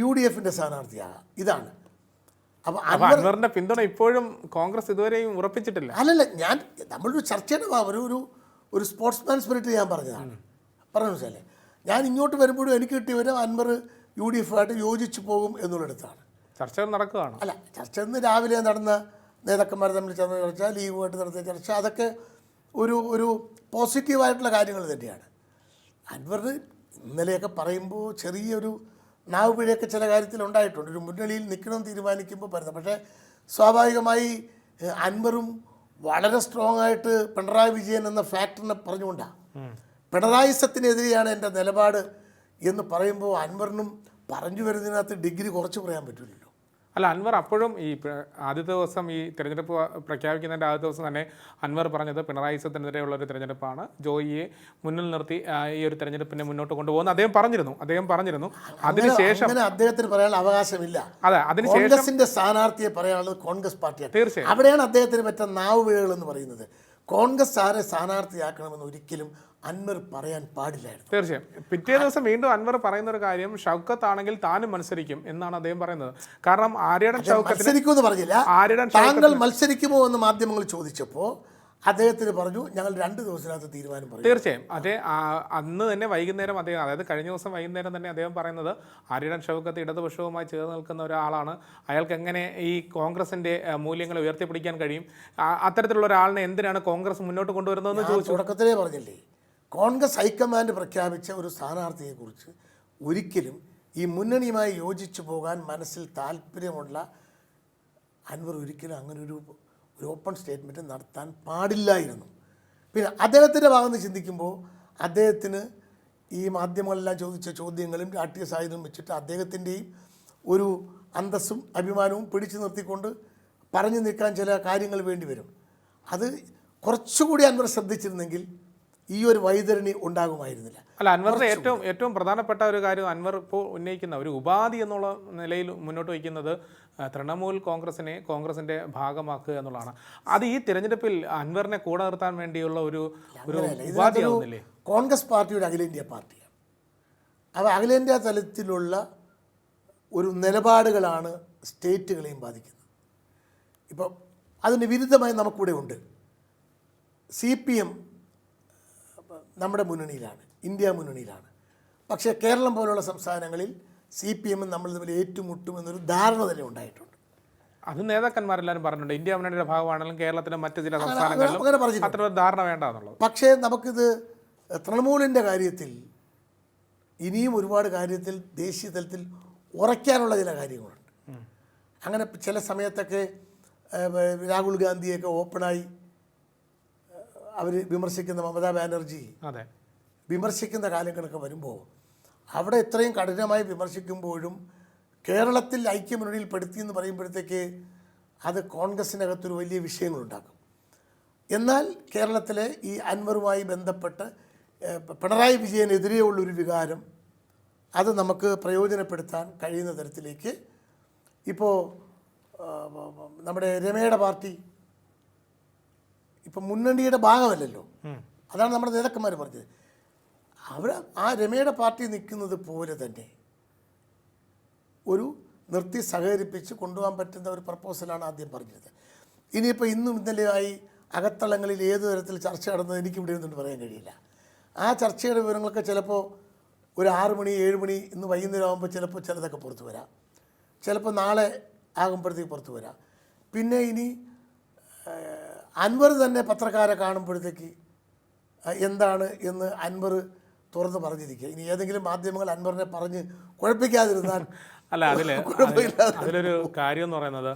യു ഡി എഫിന്റെ സ്ഥാനാർത്ഥിയാകാം. ഇതാണ്. അപ്പോൾ അപ്പൊ പിന്തുണ ഇപ്പോഴും കോൺഗ്രസ് ഇതുവരെയും ഉറപ്പിച്ചിട്ടില്ല. അല്ലല്ല ഞാൻ നമ്മളൊരു ചർച്ചയുടെ ഭാഗം, ഒരു ഒരു സ്പോർട്സ്മാൻ സ്പിരിറ്റ് ഞാൻ പറഞ്ഞതാണ്. പറഞ്ഞു വെച്ചാലേ ഞാൻ ഇങ്ങോട്ട് വരുമ്പോഴും എനിക്ക് കിട്ടിയവരും അൻവർ യു ഡി എഫുമായിട്ട് യോജിച്ചു പോകും എന്നുള്ളിടത്താണ്. ചർച്ച നടക്കുകയാണ്. അല്ല ചർച്ച ഇന്ന് രാവിലെ നടന്ന നേതാക്കന്മാർ തമ്മിൽ ചർച്ച ലീഗുമായിട്ട് നടത്തിയ ചർച്ച അതൊക്കെ ഒരു ഒരു പോസിറ്റീവായിട്ടുള്ള കാര്യങ്ങൾ തന്നെയാണ്. അൻവർ ഇന്നലെയൊക്കെ പറയുമ്പോൾ ചെറിയൊരു നാവ് പിഴയൊക്കെ ചില കാര്യത്തിൽ ഉണ്ടായിട്ടുണ്ട് ഒരു മുന്നണിയിൽ നിൽക്കണം തീരുമാനിക്കുമ്പോൾ പറയുന്നത്. പക്ഷേ സ്വാഭാവികമായി അൻവറും വളരെ സ്ട്രോങ് ആയിട്ട് പിണറായി വിജയൻ എന്ന ഫാക്ടറിനെ പറഞ്ഞുകൊണ്ടാണ് പിണറായി സത്തിനെതിരെയാണ് എന്റെ നിലപാട് എന്ന് പറയുമ്പോൾ അൻവറിനും പറഞ്ഞു വരുന്നതിനകത്ത് ഡിഗ്രി കുറച്ച് പറയാൻ പറ്റില്ലല്ലോ. അല്ല അൻവർ അപ്പോഴും ഈ ആദ്യത്തെ ദിവസം ഈ തിരഞ്ഞെടുപ്പ് പ്രഖ്യാപിക്കുന്നതിന്റെ ആദ്യത്തെ ദിവസം തന്നെ അൻവർ പറഞ്ഞത് പിണറായി സത്തിനെതിരെയുള്ള ഒരു തിരഞ്ഞെടുപ്പാണ്. ജോയിയെ മുന്നിൽ നിർത്തി ഈ ഒരു തിരഞ്ഞെടുപ്പിനെ മുന്നോട്ട് കൊണ്ടുപോകുന്നു. അദ്ദേഹം പറഞ്ഞിരുന്നു അദ്ദേഹം പറഞ്ഞിരുന്നു. അതിനുശേഷം അദ്ദേഹത്തിന് പറയാനുള്ള അവകാശമില്ല. അതെ അതിനുശേഷം സ്ഥാനാർത്ഥിയെ പറയാനുള്ളത് കോൺഗ്രസ് പാർട്ടിയാണ്. തീർച്ചയായും. അവിടെയാണ് അദ്ദേഹത്തിന് പറ്റുന്ന നാവ് എന്ന് പറയുന്നത്. കോൺഗ്രസ് ആരെ സ്ഥാനാർത്ഥിയാക്കണമെന്ന് ഒരിക്കലും അൻവർ പറയാൻ പാടില്ലായിരുന്നു. തീർച്ചയായും. പിറ്റേ ദിവസം വീണ്ടും അൻവർ പറയുന്ന ഒരു കാര്യം ഷൗക്കത്ത് ആണെങ്കിൽ താനും മത്സരിക്കും എന്നാണ് അദ്ദേഹം പറയുന്നത്. കാരണം ആര്യടൻ മത്സരിക്കും പറഞ്ഞില്ല. ആര്യടൻ താങ്കൾ മത്സരിക്കുമോ എന്ന് മാധ്യമങ്ങൾ ചോദിച്ചപ്പോൾ അദ്ദേഹത്തിന് പറഞ്ഞു ഞങ്ങൾ രണ്ട് ദിവസത്തിനകത്ത് തീരുമാനം പറഞ്ഞു തീർച്ചയായും. അതെ അന്ന് തന്നെ വൈകുന്നേരം അദ്ദേഹം അതായത് കഴിഞ്ഞ ദിവസം വൈകുന്നേരം തന്നെ അദ്ദേഹം പറയുന്നത് ആര്യടൻ ഷൗക്കത്ത് ഇടതുപക്ഷവുമായി ചേർന്ന് നിൽക്കുന്ന ഒരാളാണ്. അയാൾക്ക് എങ്ങനെ ഈ കോൺഗ്രസിന്റെ മൂല്യങ്ങൾ ഉയർത്തിപ്പിടിക്കാൻ കഴിയും? അത്തരത്തിലുള്ള ഒരാളിനെ എന്തിനാണ് കോൺഗ്രസ് മുന്നോട്ട് കൊണ്ടുവരുന്നതെന്ന് ചോദിച്ചു. തുടക്കത്തിലേ പറഞ്ഞില്ലേ കോൺഗ്രസ് ഹൈക്കമാൻഡ് പ്രഖ്യാപിച്ച ഒരു സ്ഥാനാർത്ഥിയെക്കുറിച്ച് ഒരിക്കലും ഈ മുന്നണിയുമായി യോജിച്ചു പോകാൻ മനസ്സിൽ താല്പര്യമുള്ള അൻവർ ഒരിക്കലും അങ്ങനെ ഒരു ഒരു ഓപ്പൺ സ്റ്റേറ്റ്മെന്റ് നടത്താൻ പാടില്ലായിരുന്നു. പിന്നെ അദ്ദേഹത്തിന്റെ ഭാഗത്ത് ചിന്തിക്കുമ്പോൾ അദ്ദേഹത്തിന് ഈ മാധ്യമങ്ങളെല്ലാം ചോദിച്ച ചോദ്യങ്ങളും രാഷ്ട്രീയ സാഹചര്യവും വെച്ചിട്ട് അദ്ദേഹത്തിന്റെയും ഒരു അന്തസ്സും അഭിമാനവും പിടിച്ചു നിർത്തിക്കൊണ്ട് പറഞ്ഞു നിൽക്കാൻ ചില കാര്യങ്ങൾ വേണ്ടി വരും. അത് കുറച്ചുകൂടി അൻവർ ശ്രദ്ധിച്ചിരുന്നെങ്കിൽ ഈ ഒരു വൈതരണി ഉണ്ടാകുമായിരുന്നില്ല. അല്ല അൻവറിന്റെ ഏറ്റവും ഏറ്റവും പ്രധാനപ്പെട്ട ഒരു കാര്യം അൻവർ ഇപ്പോൾ ഉന്നയിക്കുന്ന ഒരു ഉപാധി എന്നുള്ള നിലയിൽ മുന്നോട്ട് വയ്ക്കുന്നത് തൃണമൂൽ കോൺഗ്രസിനെ കോൺഗ്രസിന്റെ ഭാഗമാക്കുക എന്നുള്ളതാണ്. അത് ഈ തിരഞ്ഞെടുപ്പിൽ അൻവറിനെ കൂടെ നിർത്താൻ വേണ്ടിയുള്ള ഒരു ഒരു. ഉപാധിയാവുന്നില്ലേ? കോൺഗ്രസ് പാർട്ടിയുടെ അഖിലേന്ത്യാ പാർട്ടിയാണ്. അത് അഖിലേന്ത്യാ തലത്തിലുള്ള ഒരു നിലപാടുകളാണ് സ്റ്റേറ്റുകളെയും ബാധിക്കുന്നത്. ഇപ്പം അതിന് വിരുദ്ധമായി നമുക്കിവിടെ ഉണ്ട്. സി പി എം നമ്മുടെ മുന്നണിയിലാണ് ഇന്ത്യ മുന്നണിയിലാണ്. പക്ഷേ കേരളം പോലുള്ള സംസ്ഥാനങ്ങളിൽ സി പി എമ്മും നമ്മൾ തമ്മിൽ ഏറ്റുമുട്ടും എന്നൊരു ധാരണ തന്നെ ഉണ്ടായിട്ടുണ്ട്. അത് നേതാക്കന്മാരെല്ലാവരും പറഞ്ഞിട്ടുണ്ട്. ഇന്ത്യ മുന്നണിയുടെ ഭാഗമാണെങ്കിലും കേരളത്തിലെ മറ്റ് ചില സംസ്ഥാനങ്ങളിലും അത്ര ധാരണ വേണ്ട എന്നുള്ളത്. പക്ഷേ നമുക്കിത് തൃണമൂലിന്റെ കാര്യത്തിൽ ഇനിയും ഒരുപാട് കാര്യത്തിൽ ദേശീയ തലത്തിൽ ഉറയ്ക്കാനുള്ള ചില കാര്യങ്ങളുണ്ട്. അങ്ങനെ ചില സമയത്തൊക്കെ രാഹുൽ ഗാന്ധിയൊക്കെ ഓപ്പണായി അവർ വിമർശിക്കുന്ന മമതാ ബാനർജി അതെ. വിമർശിക്കുന്ന കാലങ്ങളൊക്കെ വരുമ്പോൾ അവിടെ ഇത്രയും കഠിനമായി വിമർശിക്കുമ്പോഴും കേരളത്തിൽ ഐക്യമുന്നണിയിൽ പെടുത്തി എന്ന് പറയുമ്പോഴത്തേക്ക് അത് കോൺഗ്രസിനകത്തൊരു വലിയ വിഷയങ്ങളുണ്ടാക്കും. എന്നാൽ കേരളത്തിലെ ഈ അൻവറുമായി ബന്ധപ്പെട്ട് പിണറായി വിജയനെതിരെയുള്ളൊരു വികാരം അത് നമുക്ക് പ്രയോജനപ്പെടുത്താൻ കഴിയുന്ന തരത്തിലേക്ക് ഇപ്പോൾ നമ്മുടെ രമയുടെ പാർട്ടി ഇപ്പം മുന്നണിയുടെ ഭാഗമല്ലല്ലോ. അതാണ് നമ്മുടെ നേതാക്കന്മാർ പറഞ്ഞത്. അവർ ആ രമയുടെ പാർട്ടി നിൽക്കുന്നത് പോലെ തന്നെ ഒരു നിർത്തി സഹകരിപ്പിച്ച് കൊണ്ടുപോകാൻ പറ്റുന്ന ഒരു പ്രപ്പോസലാണ് ആദ്യം പറഞ്ഞത്. ഇനിയിപ്പോൾ ഇന്നും ഇന്നലെയായി അകത്തളങ്ങളിൽ ഏതു തരത്തിൽ ചർച്ച നടന്നത് എനിക്ക് ഇവിടെ ഇരുന്നിട്ട് പറയാൻ കഴിയില്ല. ആ ചർച്ചയുടെ വിവരങ്ങളൊക്കെ ചിലപ്പോൾ ഒരു ആറ് മണി ഏഴ് മണി ഇന്ന് വൈകുന്നേരം ആകുമ്പോൾ ചിലപ്പോൾ ചിലതൊക്കെ പുറത്തു വരാം. ചിലപ്പോൾ നാളെ ആകുമ്പോഴത്തേക്ക് പുറത്തു വരാം. പിന്നെ ഇനി അൻവർ തന്നെ പത്രക്കാരെ കാണുമ്പോഴത്തേക്ക് എന്താണ് എന്ന് അൻവർ തുറന്ന് പറഞ്ഞിരിക്കുക. ഇനി ഏതെങ്കിലും മാധ്യമങ്ങൾ അൻവറിനെ പറഞ്ഞ് കുഴപ്പിക്കാതിരുന്നാൽ അല്ല അതിൽ അതിലൊരു കാര്യം എന്ന് പറയുന്നത്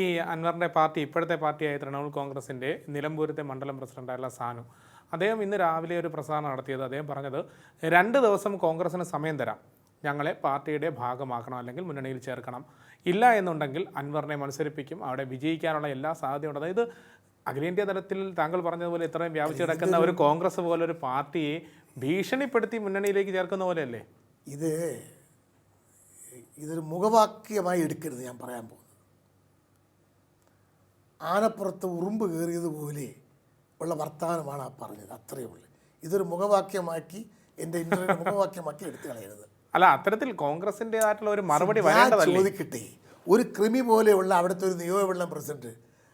ഈ അൻവറിന്റെ പാർട്ടി ഇപ്പോഴത്തെ പാർട്ടിയായ തൃണമൂൽ കോൺഗ്രസിന്റെ നിലമ്പൂരത്തെ മണ്ഡലം പ്രസിഡന്റായുള്ള സാനു. അദ്ദേഹം ഇന്ന് രാവിലെ ഒരു പ്രസാരണം നടത്തിയത് അദ്ദേഹം പറഞ്ഞത് രണ്ട് ദിവസം കോൺഗ്രസിന് സമയം തരാം. ഞങ്ങളെ പാർട്ടിയുടെ ഭാഗമാക്കണം അല്ലെങ്കിൽ മുന്നണിയിൽ ചേർക്കണം. ഇല്ല എന്നുണ്ടെങ്കിൽ അൻവറിനെ മത്സരിപ്പിക്കും. അവിടെ വിജയിക്കാനുള്ള എല്ലാ സാധ്യതയുണ്ട്. അതായത് അഖിലേന്ത്യാ തലത്തിൽ താങ്കൾ പറഞ്ഞതുപോലെ ഇത്രയും വ്യാപിച്ചു കിടക്കുന്ന ഒരു കോൺഗ്രസ് പോലെ ഒരു പാർട്ടിയെ ഭീഷണിപ്പെടുത്തി മുന്നണിയിലേക്ക് ചേർക്കുന്ന പോലെയല്ലേ? ഇത് ഇതൊരു മുഖവാക്യമായി എടുക്കരുത് ഞാൻ പറയാൻ പോകുന്നത്. ആനപ്പുറത്ത് ഉറുമ്പ് കയറിയതുപോലെ ഉള്ള വർത്തമാനമാണ് ആ പറഞ്ഞത്. അത്രയേ ഉള്ളൂ. ഇതൊരു മുഖവാക്യമാക്കി എന്റെ ഇന്റർവ്യൂ മുഖവാക്യമാക്കി എടുത്തു കളയരുത്. അല്ല അത്തരത്തിൽ കോൺഗ്രസിന്റെതായിട്ടുള്ള ഒരു മറുപടി ചോദിക്കട്ടെ ഒരു ക്രിമി പോലെയുള്ള അവിടുത്തെ ഒരു നിയോഗവെള്ളം പ്രസിഡന്റ്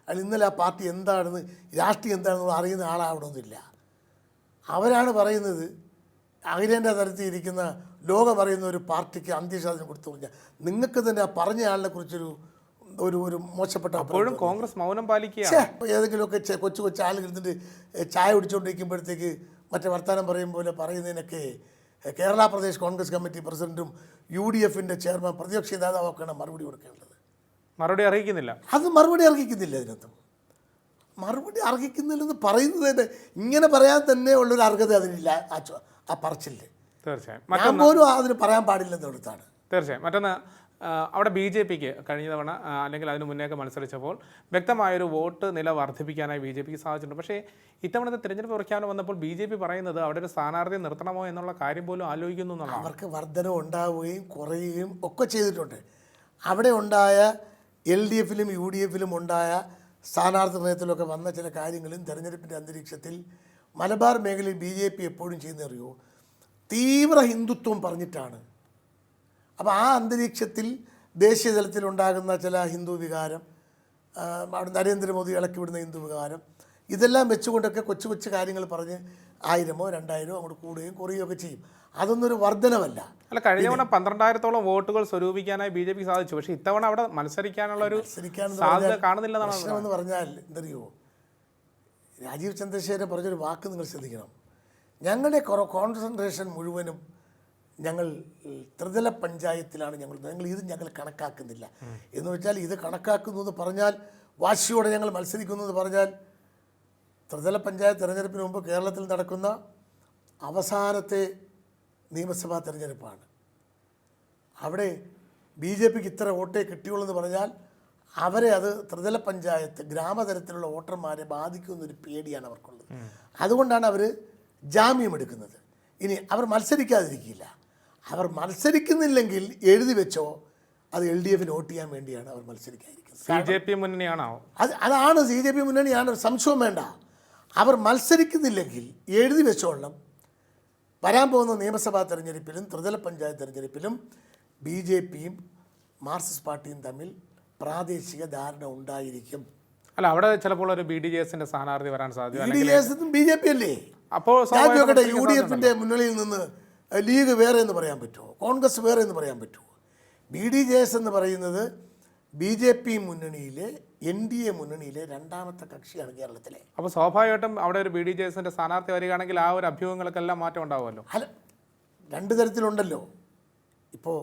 അയാൾ ഇന്നലെ ആ പാർട്ടി എന്താണെന്ന് രാഷ്ട്രീയം എന്താണെന്ന് അറിയുന്ന ആളാവണമെന്നില്ല. അവരാണ് പറയുന്നത് അഖിലേന്റെ തലത്തിൽ ഇരിക്കുന്ന ലോകം അറിയുന്ന ഒരു പാർട്ടിക്ക് അന്ത്യശാസനം കൊടുത്തു കഴിഞ്ഞാൽ നിങ്ങൾക്ക് തന്നെ ആ പറഞ്ഞ ആളിനെ കുറിച്ചൊരു ഒരു ഒരു മോശപ്പെട്ട അപ്പോഴും കോൺഗ്രസ് മൗനം പാലിക്കുക ഏതെങ്കിലുമൊക്കെ കൊച്ചു കൊച്ചു ആളുകൾ ഇരുന്നിട്ട് ചായ കുടിച്ചുകൊണ്ടിരിക്കുമ്പോഴത്തേക്ക് മറ്റേ വർത്തമാനം പറയും പോലെ പറയുന്നതിനൊക്കെ കേരള പ്രദേശ് കോൺഗ്രസ് കമ്മിറ്റി പ്രസിഡന്റും യു ഡി എഫിന്റെ ചെയർമാൻ പ്രതിപക്ഷ നേതാവൊക്കെയാണ് മറുപടി കൊടുക്കേണ്ടത്. മറുപടി അറിയിക്കുന്നില്ല അത് മറുപടി അർഹിക്കുന്നില്ല അതിനകത്ത് മറുപടി അർഹിക്കുന്നില്ലെന്ന് പറയുന്നത് തന്നെ ഇങ്ങനെ പറയാൻ തന്നെ ഉള്ളൊരു അർഹത അതിനില്ല. ആ പറച്ചിൽ തീർച്ചയായും. ഞാൻ പോലും അതിന് പറയാൻ പാടില്ലെന്നിടത്താണ് തീർച്ചയായും. മറ്റൊന്ന് അവിടെ ബി ജെ പിക്ക് കഴിഞ്ഞ തവണ അല്ലെങ്കിൽ അതിന് മുന്നേക്ക് മത്സരിച്ചപ്പോൾ വ്യക്തമായൊരു വോട്ട് നില വർദ്ധിപ്പിക്കാനായി ബി ജെ പിക്ക് സാധിച്ചിട്ടുണ്ട്. പക്ഷേ ഇത്തവണത്തെ തിരഞ്ഞെടുപ്പ് പ്രഖ്യാപനം വന്നപ്പോൾ ബി ജെ പി പറയുന്നത് അവിടെ ഒരു സ്ഥാനാർത്ഥി നിർത്തണമോ എന്നുള്ള കാര്യം പോലും ആലോചിക്കുന്നു എന്നുള്ളതാണ്. അവർക്ക് വർധന ഉണ്ടാവുകയും കുറയുകയും ഒക്കെ ചെയ്തിട്ടുണ്ട്. അവിടെ ഉണ്ടായ എൽ ഡി എഫിലും യു ഡി എഫിലും ഉണ്ടായ സ്ഥാനാർത്ഥി നയത്തിലൊക്കെ വന്ന ചില കാര്യങ്ങളും തെരഞ്ഞെടുപ്പിന്റെ അന്തരീക്ഷത്തിൽ മലബാർ മേഖലയിൽ ബി ജെ പി എപ്പോഴും ചെയ്യുന്നറിയോ? തീവ്ര ഹിന്ദുത്വം പറഞ്ഞിട്ടാണ്. അപ്പോൾ ആ അന്തരീക്ഷത്തിൽ ദേശീയ തലത്തിൽ ഉണ്ടാകുന്ന ചില ഹിന്ദു വികാരം നരേന്ദ്രമോദി ഇളക്കി വിടുന്ന ഹിന്ദു വികാരം ഇതെല്ലാം വെച്ചുകൊണ്ടൊക്കെ കൊച്ചു കൊച്ചു കാര്യങ്ങൾ പറഞ്ഞ് ആയിരമോ രണ്ടായിരമോ അങ്ങോട്ട് കൂടുകയും കുറയുകയും ഒക്കെ ചെയ്യും. അതൊന്നൊരു ഒരു വർധനമല്ല അല്ല കഴിഞ്ഞ തവണ പന്ത്രണ്ടായിരത്തോളം വോട്ടുകൾ സ്വരൂപിക്കാനായി ബി ജെ പിക്ക് സാധിച്ചു. പക്ഷേ ഇത്തവണ അവിടെ മത്സരിക്കാനുള്ള ഒരു സാധ്യത കാണുന്നില്ലെന്നാണ് പ്രശ്നമെന്ന് പറഞ്ഞാൽ എന്തറിയോ രാജീവ് ചന്ദ്രശേഖരൻ പറഞ്ഞൊരു വാക്ക് നിങ്ങൾ ശ്രദ്ധിക്കണം. ഞങ്ങളുടെ കോൺസെൻട്രേഷൻ മുഴുവനും ഞങ്ങൾ ത്രിതല പഞ്ചായത്തിലാണ് ഞങ്ങൾ ഞങ്ങൾ ഇത് ഞങ്ങൾ കണക്കാക്കുന്നില്ല. എന്ന് വെച്ചാൽ ഇത് കണക്കാക്കുന്നു എന്ന് പറഞ്ഞാൽ വാശിയോടെ ഞങ്ങൾ മത്സരിക്കുന്നു എന്ന് പറഞ്ഞാൽ ത്രിതല പഞ്ചായത്ത് തിരഞ്ഞെടുപ്പിന് മുമ്പ് കേരളത്തിൽ നടക്കുന്ന അവസാനത്തെ നിയമസഭാ തിരഞ്ഞെടുപ്പാണ്. അവിടെ ബി ജെ പിക്ക് ഇത്ര വോട്ടേ കിട്ടിയുള്ളൂ എന്ന് പറഞ്ഞാൽ അവരെ അത് ത്രിതല പഞ്ചായത്ത് ഗ്രാമതലത്തിലുള്ള വോട്ടർമാരെ ബാധിക്കുമെന്നൊരു പേടിയാണ് അവർക്കുള്ളത്. അതുകൊണ്ടാണ് അവർ ജാമ്യം എടുക്കുന്നത്. ഇനി അവർ മത്സരിക്കാതിരിക്കില്ല. അവർ മത്സരിക്കുന്നില്ലെങ്കിൽ എഴുതി വെച്ചോ അത് എൽ ഡി എഫിന് വോട്ട് ചെയ്യാൻ വേണ്ടിയാണ് അവർ മത്സരിക്കാതിരിക്കുന്നത്. സി ജെ പി മുന്നണിയാണോ? അത് അതാണ് സി ജെ പി മുന്നണിയാണ്. സംശയം വേണ്ട. അവർ മത്സരിക്കുന്നില്ലെങ്കിൽ എഴുതി വെച്ചോളണം വരാൻ പോകുന്ന നിയമസഭാ തെരഞ്ഞെടുപ്പിലും ത്രിതല പഞ്ചായത്ത് തെരഞ്ഞെടുപ്പിലും ബി ജെ പിയും മാർക്സിസ്റ്റ് പാർട്ടിയും തമ്മിൽ പ്രാദേശിക ധാരണ ഉണ്ടായിരിക്കും. അല്ല അവിടെ ചിലപ്പോൾ ഒരു ബി ഡി ജെ എസിന്റെ സ്ഥാനാർത്ഥി വരാൻ സാധ്യത ബി ഡി എസും ബി ജെ പി അല്ലേ? അപ്പോൾ ഞാൻ ചോദിക്കട്ടെ യു ഡി എഫിന്റെ മുന്നണിയിൽ നിന്ന് ലീഗ് വേറെ എന്ന് പറയാൻ പറ്റുമോ? കോൺഗ്രസ് വേറെ എന്ന് പറയാൻ പറ്റുമോ? ബി ഡി ജെ എസ് എന്ന് പറയുന്നത് ബി ജെ പി മുന്നണിയിലെ എൻ ഡി എ മുന്നണിയിലെ രണ്ടാമത്തെ കക്ഷിയാണ് കേരളത്തിലെ. അപ്പോൾ സ്വാഭാവികമായിട്ടും അവിടെ ഒരു ബി ഡി ജെ എസിന്റെ സ്ഥാനാർത്ഥി വരികയാണെങ്കിൽ ആ ഒരു അഭ്യൂഹങ്ങൾക്കെല്ലാം മാറ്റം ഉണ്ടാവുമല്ലോ? അല്ല രണ്ട് തരത്തിലുണ്ടല്ലോ. ഇപ്പോൾ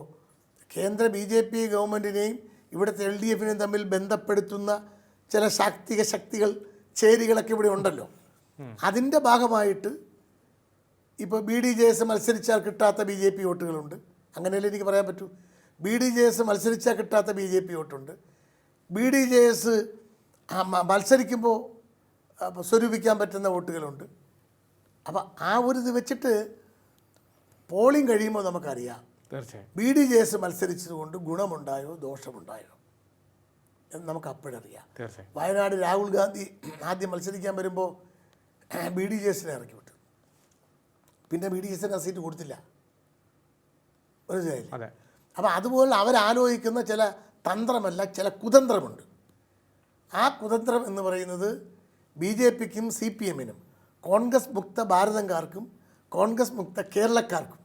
കേന്ദ്ര ബി ജെ പി ഗവൺമെന്റിനെയും ഇവിടുത്തെ എൽ ഡി എഫിനെയും തമ്മിൽ ബന്ധപ്പെടുത്തുന്ന ചില ശാക്തിക ശക്തികൾ ചേരികളൊക്കെ ഇവിടെ ഉണ്ടല്ലോ. അതിന്റെ ഭാഗമായിട്ട് ഇപ്പോൾ ബി ഡി ജെ എസ് മത്സരിച്ചാൽ കിട്ടാത്ത ബി ജെ പി വോട്ടുകളുണ്ട്. അങ്ങനെയല്ലേ എനിക്ക് പറയാൻ പറ്റൂ? ബി ഡി ജെ എസ് മത്സരിച്ചാൽ കിട്ടാത്ത ബി ജെ പി വോട്ടുണ്ട്. ബി ഡി ജെ എസ് മത്സരിക്കുമ്പോൾ സ്വരൂപിക്കാൻ പറ്റുന്ന വോട്ടുകളുണ്ട്. അപ്പോൾ ആ ഒരു ഇത് വെച്ചിട്ട് പോളിംഗ് കഴിയുമ്പോൾ നമുക്കറിയാം. തീർച്ചയായും. ബി ഡി ജെ എസ് മത്സരിച്ചതുകൊണ്ട് ഗുണമുണ്ടായോ ദോഷമുണ്ടായോ എന്ന് നമുക്ക് അപ്പോഴറിയാം തീർച്ചയായും. വയനാട് രാഹുൽ ഗാന്ധി ആദ്യം മത്സരിക്കാൻ വരുമ്പോൾ ബി ഡി ജെ എസിനെ ഇറക്കി വിട്ടു. പിന്നെ ബി ഡി ജെ എസിന് സീറ്റ് കൊടുത്തില്ല. മനസ്സിലായില്ലേ? അപ്പോൾ അതുപോലെ അവരാലോചിക്കുന്ന ചില തന്ത്രമല്ല ചില കുതന്ത്രമുണ്ട്. ആ കുതന്ത്രം എന്ന് പറയുന്നത് ബി ജെ പിക്കും സി പി എമ്മിനും കോൺഗ്രസ് മുക്ത ഭാരതംകാർക്കും കോൺഗ്രസ് മുക്ത കേരളക്കാർക്കും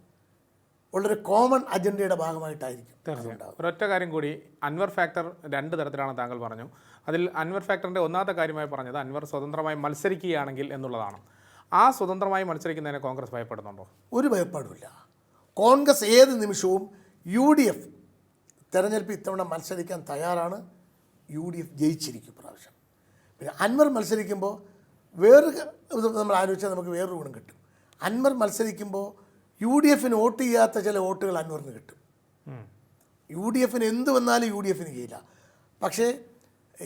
ഉള്ളൊരു കോമൺ അജണ്ടയുടെ ഭാഗമായിട്ടായിരിക്കും തീർച്ചയായും. ഒരൊറ്റ കാര്യം കൂടി അൻവർ ഫാക്ടർ രണ്ട് തരത്തിലാണ് താങ്കൾ പറഞ്ഞു. അതിൽ അൻവർ ഫാക്ടറിന്റെ ഒന്നാമത്തെ കാര്യമായി പറഞ്ഞത് അൻവർ സ്വതന്ത്രമായി മത്സരിക്കുകയാണെങ്കിൽ എന്നുള്ളതാണ്. ആ സ്വതന്ത്രമായി മത്സരിക്കുന്നതിനെ കോൺഗ്രസ് ഭയപ്പെടുന്നുണ്ടോ? ഒരു ഭയപ്പാടുമില്ല. കോൺഗ്രസ് ഏത് നിമിഷവും യു ഡി എഫ് തെരഞ്ഞെടുപ്പ് ഇത്തവണ മത്സരിക്കാൻ തയ്യാറാണ് യു ഡി എഫ് ജയിച്ചിരിക്കും പ്രാവശ്യം പിന്നെ അൻവർ മത്സരിക്കുമ്പോൾ വേറൊരു നമ്മൾ ആലോചിച്ചാൽ നമുക്ക് വേറൊരു ഗുണം കിട്ടും. അൻവർ മത്സരിക്കുമ്പോൾ യു ഡി എഫിന് വോട്ട് ചെയ്യാത്ത ചില വോട്ടുകൾ അൻവറിന് കിട്ടും. യു ഡി എഫിന് എന്ത് വന്നാലും യു ഡി എഫിന് ചെയ്യില്ല പക്ഷേ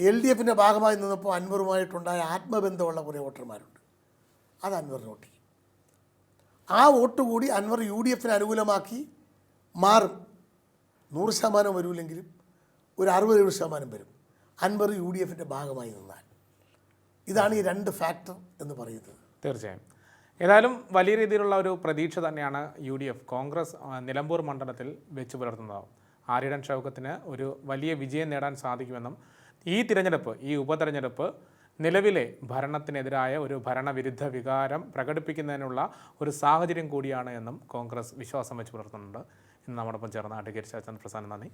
എൽ ഡി എഫിന്റെ ഭാഗമായി നിന്നപ്പോൾ അൻവറുമായിട്ടുണ്ടായ ആത്മബന്ധമുള്ള കുറേ വോട്ടർമാരുണ്ട്. അത് അൻവറിന് വോട്ട് ചെയ്യും. ആ വോട്ട് കൂടി അൻവർ യു ഡി എഫിന് അനുകൂലമാക്കി മാറും. നൂറ് ശതമാനം വരൂലെങ്കിലും ഒരു അറുപത് എഴുപത് ശതമാനം വരും. അൻവർ യു ഡി എഫിന്റെ ഭാഗമായി നിന്നാൽ. ഇതാണ് ഈ രണ്ട് ഫാക്ടർ എന്ന് പറയുന്നത്. തീർച്ചയായും. ഏതായാലും വലിയ രീതിയിലുള്ള ഒരു പ്രതീക്ഷ തന്നെയാണ് U D F Congress Nilambur മണ്ഡലത്തിൽ വെച്ച് പുലർത്തുന്നത്. ആര്യടൻ ഷൗക്കത്തിന് ഒരു വലിയ വിജയം നേടാൻ സാധിക്കുമെന്നും ഈ തിരഞ്ഞെടുപ്പ് ഈ ഉപതെരഞ്ഞെടുപ്പ് നിലവിലെ ഭരണത്തിനെതിരായ ഒരു ഭരണവിരുദ്ധ വികാരം പ്രകടിപ്പിക്കുന്നതിനുള്ള ഒരു സാഹചര്യം കൂടിയാണ് എന്നും കോൺഗ്രസ് വിശ്വാസം വെച്ച് പുലർത്തുന്നുണ്ട്. ഇന്ന് നമ്മോടൊപ്പം ചേർന്ന അഡ്വക്കേറ്റ് പ്രസാദ് നന്ദി.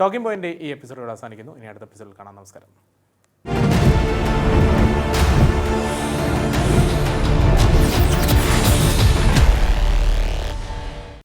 ടോക്കിംഗ് പോയിന്റ് ഈ എപ്പിസോഡ് അവസാനിക്കുന്നു. ഇനി അടുത്ത എപ്പിസോഡിൽ കാണാം. നമസ്കാരം.